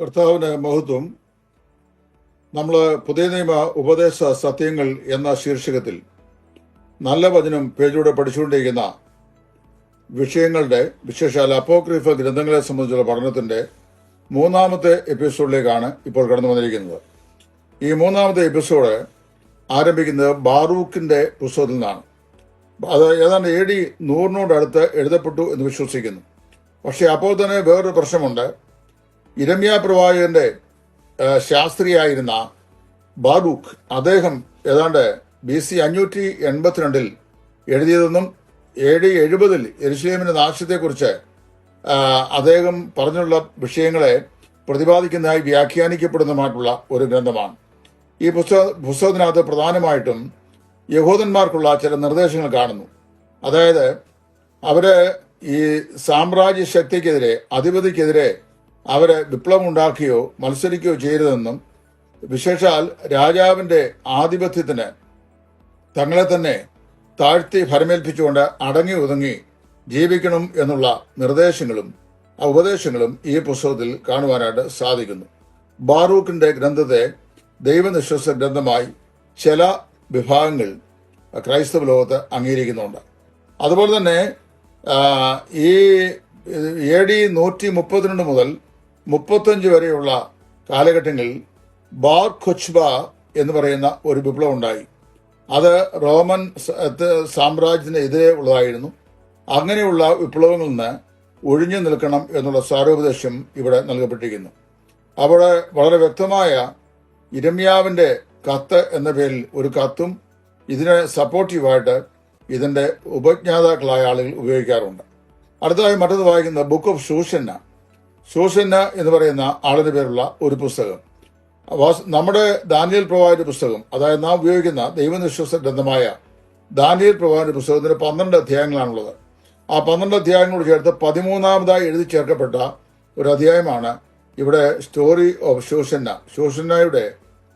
കർത്താവിന് മഹത്വം നമ്മൾ പുതിയ നിയമ ഉപദേശ സത്യങ്ങൾ എന്ന ശീർഷകത്തിൽ നല്ല വചനം പേജിലൂടെ പഠിച്ചുകൊണ്ടിരിക്കുന്ന വിഷയങ്ങളുടെ വിശേഷാൽ അപ്പോക്രിഫ ഗ്രന്ഥങ്ങളെ സംബന്ധിച്ചുള്ള പഠനത്തിന്റെ മൂന്നാമത്തെ എപ്പിസോഡിലേക്കാണ് ഇപ്പോൾ കടന്നു വന്നിരിക്കുന്നത്. ഈ മൂന്നാമത്തെ എപ്പിസോഡ് ആരംഭിക്കുന്നത് ബാറൂക്കിന്റെ പുസ്തകത്തിൽ നിന്നാണ്. അത് ഏതാണ്ട് എ ഡി നൂറിനോടടുത്ത് എഴുതപ്പെട്ടു എന്ന് വിശ്വസിക്കുന്നു. പക്ഷേ അപ്പോൾ തന്നെ വേറൊരു പ്രശ്നമുണ്ട്. ഇരമ്യ പ്രവാചകന്റെ ശാസ്ത്രിയായിരുന്ന ബാറൂഖ് അദ്ദേഹം ഏതാണ്ട് ബി സി അഞ്ഞൂറ്റി എൺപത്തിരണ്ടിൽ എഴുതിയതെന്നും ഡി എഴുപതിൽ എരുസലേമിന്റെ നാശത്തെക്കുറിച്ച് അദ്ദേഹം പറഞ്ഞുള്ള വിഷയങ്ങളെ പ്രതിപാദിക്കുന്നതായി വ്യാഖ്യാനിക്കപ്പെടുന്നതുമായിട്ടുള്ള ഒരു ഗ്രന്ഥമാണ്. ഈ പുസ്തക പുസ്തകത്തിനകത്ത് പ്രധാനമായിട്ടും യഹൂദന്മാർക്കുള്ള ചില നിർദ്ദേശങ്ങൾ കാണുന്നു. അതായത് അവർ ഈ സാമ്രാജ്യ ശക്തിക്കെതിരെ അധിപതിക്കെതിരെ അവർ വിപ്ലവം ഉണ്ടാക്കുകയോ മത്സരിക്കുകയോ ചെയ്യരുതെന്നും വിശേഷാൽ രാജാവിന്റെ ആധിപത്യത്തിന് തങ്ങളെ തന്നെ താഴ്ത്തി ഭരമേൽപ്പിച്ചുകൊണ്ട് അടങ്ങി ഒതുങ്ങി ജീവിക്കണം എന്നുള്ള നിർദ്ദേശങ്ങളും ഉപദേശങ്ങളും ഈ പുസ്തകത്തിൽ കാണുവാനായിട്ട് സാധിക്കുന്നു. ബാറൂഖിന്റെ ഗ്രന്ഥത്തെ ദൈവനിശ്വസ ഗ്രന്ഥമായി ചില വിഭാഗങ്ങൾ ക്രൈസ്തവ ലോകത്ത് അംഗീകരിക്കുന്നുണ്ട്. അതുപോലെ തന്നെ ഈ എ ഡി നൂറ്റി മുപ്പത്തിരണ്ട് മുതൽ മുപ്പത്തഞ്ച് വരെയുള്ള കാലഘട്ടങ്ങളിൽ ബാർ ഖൊച്ച്ബ എന്ന് പറയുന്ന ഒരു വിപ്ലവം ഉണ്ടായി. അത് റോമൻ സാമ്രാജ്യത്തിനെതിരെ ഉള്ളതായിരുന്നു. അങ്ങനെയുള്ള വിപ്ലവങ്ങളിൽ നിന്ന് ഒഴിഞ്ഞു നിൽക്കണം എന്നുള്ള സാരോപദേശം ഇവിടെ നൽകപ്പെട്ടിരിക്കുന്നു. അവിടെ വളരെ വ്യക്തമായ ഇരമ്യാവിന്റെ കത്ത് എന്ന പേരിൽ ഒരു കത്തും ഇതിന് സപ്പോർട്ടീവായിട്ട് ഇതിന്റെ ഉപജ്ഞാതാക്കളായ ആളുകൾ ഉപയോഗിക്കാറുണ്ട്. അടുത്തതായി മറ്റത് വായിക്കുന്ന ബുക്ക് ഓഫ് ഷൂഷന്ന ഷൂഷന്ന എന്ന് പറയുന്ന ആളിന് പേരുള്ള ഒരു പുസ്തകം. നമ്മുടെ ദാനിയൽ പ്രവാഹിന്റെ പുസ്തകം. അതായത് നാം ഉപയോഗിക്കുന്ന ദൈവനിശ്വാസ ഗ്രന്ഥമായ ദാനിയൽ പ്രവാഹിന്റെ പുസ്തകത്തിന് പന്ത്രണ്ട് അധ്യായങ്ങളാണുള്ളത്. ആ പന്ത്രണ്ട് അധ്യായങ്ങളോട് ചേർത്ത് പതിമൂന്നാമതായി എഴുതി ചേർക്കപ്പെട്ട ഒരു അധ്യായമാണ് ഇവിടെ സ്റ്റോറി ഓഫ് ശോഷന്ന ശോഷന്നയുടെ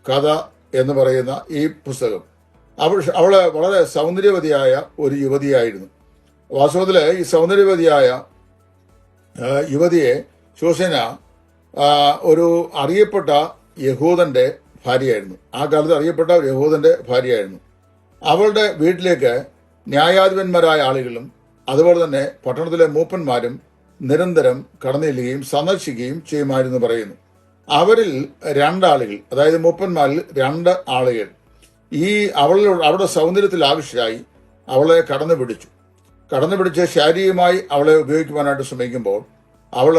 കഥ എന്ന് പറയുന്ന ഈ പുസ്തകം. അവൾ അവൾ വളരെ സൗന്ദര്യവതിയായ ഒരു യുവതിയായിരുന്നു. വാസ്തവത്തിൽ ഈ സൗന്ദര്യവതിയായ യുവതിയെ ശോസന ഒരു അറിയപ്പെട്ട യഹൂദന്റെ ഭാര്യയായിരുന്നു. ആ കാലത്ത് അറിയപ്പെട്ട ഒരു യഹൂദന്റെ ഭാര്യയായിരുന്നു. അവളുടെ വീട്ടിലേക്ക് ന്യായാധിപന്മാരായ ആളുകളും അതുപോലെ തന്നെ പട്ടണത്തിലെ മൂപ്പന്മാരും നിരന്തരം കടന്നില്ലുകയും സന്ദർശിക്കുകയും ചെയ്യുമായിരുന്നു പറയുന്നു. അവരിൽ രണ്ടാളുകൾ അതായത് മൂപ്പന്മാരിൽ രണ്ട് ആളുകൾ ഈ അവളിലൂടെ അവളുടെ സൗന്ദര്യത്തിൽ ആവശ്യമായി അവളെ കടന്നു പിടിച്ചു. കടന്നു പിടിച്ച് ശാരീരികമായി അവളെ ഉപയോഗിക്കുവാനായിട്ട് ശ്രമിക്കുമ്പോൾ അവൾ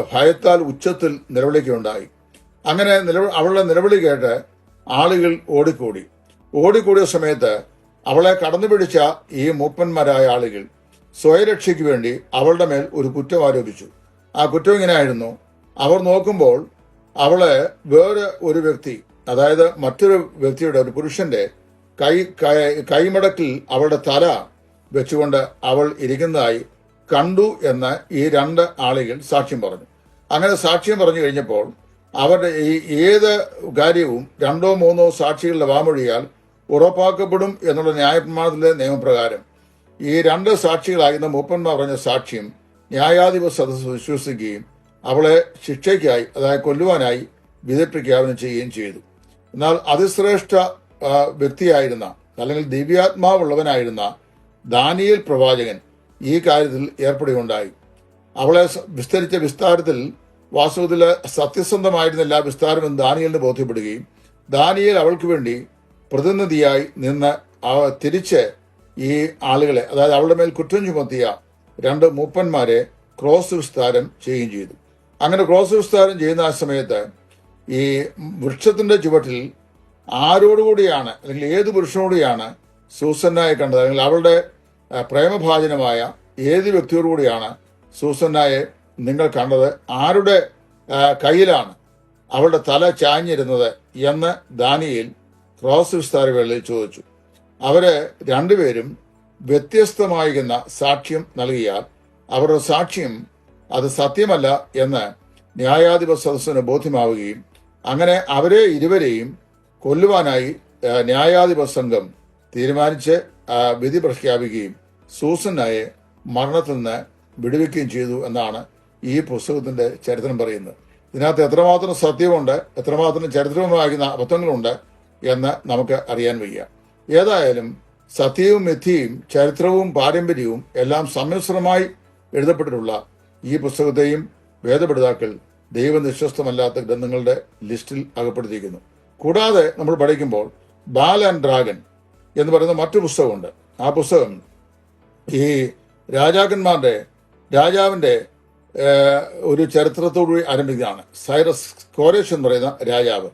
ഭയത്താൽ ഉച്ചത്തിൽ നിലവിളിക്കുകയുണ്ടായി അങ്ങനെ നിലവ അവളുടെ നിലവിളി കേട്ട് ആളുകൾ ഓടിക്കൂടി. ഓടിക്കൂടിയ സമയത്ത് അവളെ കടന്നു പിടിച്ച ഈ മൂപ്പന്മാരായ ആളുകൾ സ്വയരക്ഷയ്ക്ക് വേണ്ടി അവളുടെ മേൽ ഒരു കുറ്റം ആരോപിച്ചു. ആ കുറ്റം ഇങ്ങനെയായിരുന്നു. അവർ നോക്കുമ്പോൾ അവളെ വേറെ ഒരു വ്യക്തി അതായത് മറ്റൊരു വ്യക്തിയുടെ ഒരു പുരുഷന്റെ കൈ കൈ- കൈമടക്കിൽ അവളുടെ തല വെച്ചുകൊണ്ട് അവൾ ഇരിക്കുന്നതായി കണ്ടു എന്ന് ഈ രണ്ട് ആളുകൾ സാക്ഷ്യം പറഞ്ഞു. അങ്ങനെ സാക്ഷ്യം പറഞ്ഞു കഴിഞ്ഞപ്പോൾ അവരുടെ ഈ ഏത് കാര്യവും രണ്ടോ മൂന്നോ സാക്ഷികളുടെ വാമൊഴിയാൽ ഉറപ്പാക്കപ്പെടും എന്നുള്ള ന്യായപ്രമാണത്തിലെ നിയമപ്രകാരം ഈ രണ്ട് സാക്ഷികളായിരുന്ന മൂപ്പന്മാർ പറഞ്ഞ സാക്ഷ്യം ന്യായാധിപ സദസ്സ് വിശ്വസിക്കുകയും അവളെ ശിക്ഷയ്ക്കായി അതായത് കൊല്ലുവാനായി വിധി പ്രഖ്യാപനം ചെയ്യുകയും ചെയ്തു. എന്നാൽ അതിശ്രേഷ്ഠ വ്യക്തിയായിരുന്ന അല്ലെങ്കിൽ ദിവ്യാത്മാവുള്ളവനായിരുന്ന ദാനിയൽ പ്രവാചകൻ ഈ കാര്യത്തിൽ ഏർപ്പെടുകയുണ്ടായി. അവളെ വിസ്തരിച്ച വിസ്താരത്തിൽ വാസ്തവത്തിൽ സത്യസന്ധമായിരുന്നില്ല വിസ്താരമെന്ന് ദാനിയലിന് ബോധ്യപ്പെടുകയും ദാനിയൽ അവൾക്ക് വേണ്ടി പ്രതിനിധിയായി നിന്ന് തിരിച്ച് ഈ ആളുകളെ അതായത് അവളുടെ മേൽ കുറ്റം ചുമത്തിയ രണ്ട് മൂപ്പന്മാരെ ക്രോസ് വിസ്താരം ചെയ്യുകയും ചെയ്തു. അങ്ങനെ ക്രോസ് വിസ്താരം ചെയ്യുന്ന ആ സമയത്ത് ഈ വൃക്ഷത്തിന്റെ ചുവട്ടിൽ ആരോടുകൂടിയാണ് അല്ലെങ്കിൽ ഏത് പുരുഷനോടുകൂടിയാണ് സൂസന്നായി കണ്ടത്? അല്ലെങ്കിൽ അവളുടെ പ്രേമഭാജനമായ ഏത് വ്യക്തിയോടുകൂടിയാണ് സൂസന്നായെ നിങ്ങൾ കണ്ടത്? ആരുടെ കയ്യിലാണ് അവളുടെ തല ചാഞ്ഞിരുന്നത് എന്ന് ദാനിയിൽ ക്രോസ് വിസ്താരവേളയിൽ ചോദിച്ചു. അവരെ രണ്ടുപേരും വ്യത്യസ്തമായിരിക്കുന്ന സാക്ഷ്യം നൽകിയാൽ അവരുടെ സാക്ഷ്യം അത് സത്യമല്ല എന്ന് ന്യായാധിപ സദസ്സിന് ബോധ്യമാവുകയും അങ്ങനെ അവരെ ഇരുവരെയും കൊല്ലുവാനായി ന്യായാധിപ സംഘം തീരുമാനിച്ച് വിധി പ്രഖ്യാപിക്കുകയും സൂസനായെ മരണത്തിൽ നിന്ന് വിടുവിക്കുകയും ചെയ്തു എന്നാണ് ഈ പുസ്തകത്തിന്റെ ചരിത്രം പറയുന്നത്. ഇതിനകത്ത് എത്രമാത്രം സത്യമുണ്ട് എത്രമാത്രം ചരിത്രവുമാകുന്ന അബദ്ധങ്ങളുണ്ട് എന്ന് നമുക്ക് അറിയാൻ വയ്യ. ഏതായാലും സത്യവും മിഥ്യയും ചരിത്രവും പാരമ്പര്യവും എല്ലാം സമ്മിശ്രമായി എഴുതപ്പെട്ടിട്ടുള്ള ഈ പുസ്തകത്തെയും വേദപഠിതാക്കൾ ദൈവനിശ്വസ്തമല്ലാത്ത ഗ്രന്ഥങ്ങളുടെ ലിസ്റ്റിൽ അകപ്പെടുത്തിയിരിക്കുന്നു. കൂടാതെ നമ്മൾ പഠിക്കുമ്പോൾ ബാൽ ആൻഡ് ഡ്രാഗൻ എന്ന് പറയുന്ന മറ്റു പുസ്തകമുണ്ട്. ആ പുസ്തകം ഈ രാജാക്കന്മാരുടെ രാജാവിന്റെ ഒരു ചരിത്രത്തോടുകൂടി ആരംഭിക്കുകയാണ് സൈറസ് കോരേഷ് എന്ന് പറയുന്ന രാജാവ്.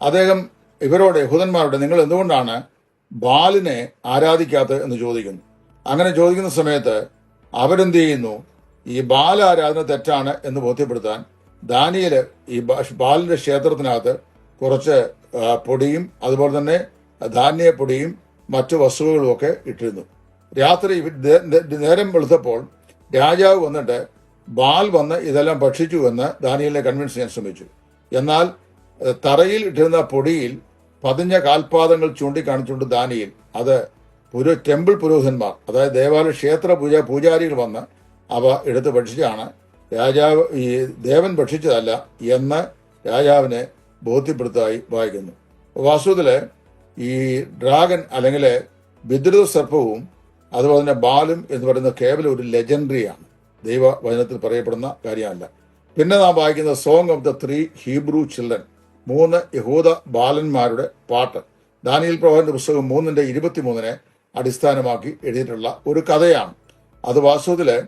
അദ്ദേഹം ഇവരോട് യഹൂദന്മാരോട് നിങ്ങൾ എന്തുകൊണ്ടാണ് ബാലിനെ ആരാധിക്കാത്തത് എന്ന് ചോദിക്കുന്നു? അങ്ങനെ ചോദിക്കുന്ന സമയത്ത് അവരെന്ത് ചെയ്യുന്നു? ഈ ബാല ആരാധന തെറ്റാണ് എന്ന് ബോധ്യപ്പെടുത്താൻ ദാനിയൽ ഈ ബാലിന്റെ ക്ഷേത്രത്തിനകത്ത് കുറച്ച് പൊടിയും അതുപോലെ തന്നെ ധാന്യപ്പൊടിയും മറ്റു വസ്തുവകളുമൊക്കെ ഇട്ടിരുന്നു. രാത്രി നേരം വെളുത്തപ്പോൾ രാജാവ് വന്നിട്ട് ബാൽ വന്ന് ഇതെല്ലാം ഭക്ഷിച്ചു എന്ന് ദാനിയലിനെ കൺവിൻസ് ചെയ്യാൻ ശ്രമിച്ചു. എന്നാൽ തറയിൽ ഇട്ടിരുന്ന പൊടിയിൽ പതിഞ്ഞ കാൽപാദങ്ങൾ ചൂണ്ടിക്കാണിച്ചുകൊണ്ട് ദാനിയൽ അത് പുരോ ടെമ്പിൾ പുരോഹിതന്മാർ അതായത് ദേവാലയ ക്ഷേത്ര പൂജ പൂജാരികൾ വന്ന് അവ എടുത്ത് ഭക്ഷിച്ചാണ് രാജാവ് ഈ ദേവൻ ഭക്ഷിച്ചതല്ല എന്ന് രാജാവിനെ ബോധ്യപ്പെടുത്തായി വായിക്കുന്നു. വാസ്തുവിൽ ഈ ഡ്രാഗൻ അല്ലെങ്കിൽ വിദ്രുത സർപ്പവും അതുപോലെ തന്നെ ബാലും എന്ന് പറയുന്ന കേവലം ഒരു ലെജൻഡറിയാണ്. ദൈവ വചനത്തിൽ പറയപ്പെടുന്ന കാര്യമല്ല. പിന്നെ നാം വായിക്കുന്ന song of the three Hebrew children മൂന്ന് യഹൂദ ബാലന്മാരുടെ പാട്ട്. ദാനിയൽ പ്രവാഹന്റെ പുസ്തകം മൂന്നിന്റെ ഇരുപത്തിമൂന്നിനെ അടിസ്ഥാനമാക്കി എഴുതിയിട്ടുള്ള ഒരു കഥയാണ്. അത് വാസ്തവത്തിൽ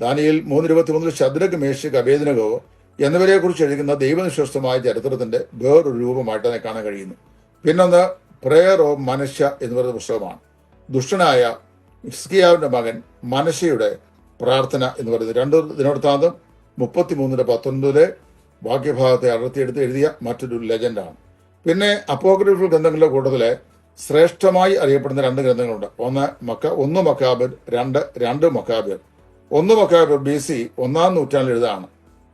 ദാനിയൽ മൂന്ന് ഇരുപത്തിമൂന്നിൽ ശദ്രക് അഭേദനകോ എന്നിവരെ കുറിച്ച് എഴുതുന്ന ദൈവനിശ്വസ്തമായ ചരിത്രത്തിന്റെ വേറൊരു രൂപമായിട്ട് അതിനെ കാണാൻ കഴിയുന്നു. പിന്നൊന്ന് പ്രേയർ ഓഫ് മനുഷ്യ എന്ന് പറയുന്ന പുസ്തകമാണ്. ദുഷ്ടനായ ഇസ്കിയാവിന്റെ മകൻ മനശയുടെ പ്രാർത്ഥന എന്ന് പറയുന്നത്. രണ്ട് ദിനവൃത്താന്തം മുപ്പത്തിമൂന്നിന്റെ പത്തൊൻപതിലെ വാക്യഭാഗത്തെ അടർത്തിയെടുത്ത് എഴുതിയ മറ്റൊരു ലെജൻഡാണ്. പിന്നെ അപ്പോഗ്രഫിൽ ഗ്രന്ഥങ്ങളുടെ കൂട്ടത്തിലെ ശ്രേഷ്ഠമായി അറിയപ്പെടുന്ന രണ്ട് ഗ്രന്ഥങ്ങളുണ്ട്. ഒന്ന് മക്ക ഒന്ന് മക്കാബിർ രണ്ട് രണ്ട് മക്കാബിർ. ഒന്ന് മക്കാബിർ ബി സി ഒന്നാം നൂറ്റാണ്ടിൽ എഴുതാണ്.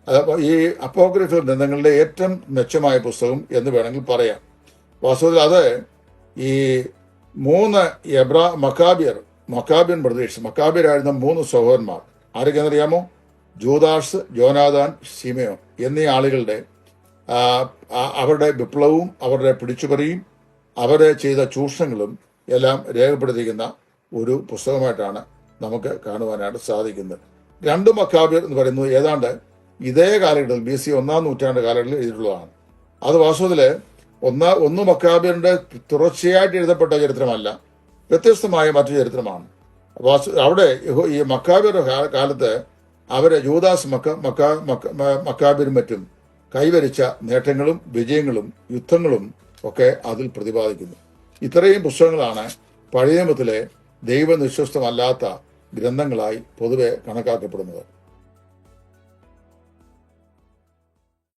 അതപ്പോ ഈ അപ്പോഗ്രഫിൽ ഗ്രന്ഥങ്ങളുടെ ഏറ്റവും മെച്ചമായ പുസ്തകം എന്ന് വേണമെങ്കിൽ പറയാം. വാസ്തവത്തിൽ അത് ഈ മൂന്ന് എബ്ര മക്കാബിയർ മക്കാബിയൻ ബ്രദേഴ്സ് മക്കാബിയരായിരുന്ന മൂന്ന് സഹോദരന്മാർ. ആരൊക്കെയെന്നറിയാമോ ജൂദാസ് ജോനാദാൻ ഷിമയോ എന്നീ ആളുകളുടെ അവരുടെ വിപ്ലവവും അവരുടെ പിടിച്ചുപറിയും അവരെ ചെയ്ത ചൂഷണങ്ങളും എല്ലാം രേഖപ്പെടുത്തിയിരിക്കുന്ന ഒരു പുസ്തകമായിട്ടാണ് നമുക്ക് കാണുവാനായിട്ട് സാധിക്കുന്നത്. രണ്ട് മക്കാബിയർ എന്ന് പറയുന്നത് ഏതാണ്ട് ഇതേ കാലഘട്ടത്തിൽ ബി സി ഒന്നാം നൂറ്റാണ്ട് കാലഘട്ടത്തിൽ എഴുതിയിട്ടുള്ളതാണ്. അത് വാസ്തവത്തിൽ ഒന്നാ ഒന്ന് മക്കാബിയറിന്റെ തുടർച്ചയായിട്ട് എഴുതപ്പെട്ട ചരിത്രമല്ല വ്യത്യസ്തമായ മറ്റു ചരിത്രമാണ്. അപ്പോൾ അവിടെ ഈ മക്കാബിയുടെ കാലത്ത് അവരെ യൂദാസ് മക്ക മക്ക മക്കാബിനും മറ്റും കൈവരിച്ച നേട്ടങ്ങളും വിജയങ്ങളും യുദ്ധങ്ങളും ഒക്കെ അതിൽ പ്രതിപാദിക്കുന്നു. ഇത്രയും പുസ്തകങ്ങളാണ് പഴയ നിയമത്തിലെ ദൈവനിശ്വസ്തമല്ലാത്ത ഗ്രന്ഥങ്ങളായി പൊതുവെ കണക്കാക്കപ്പെടുന്നത്.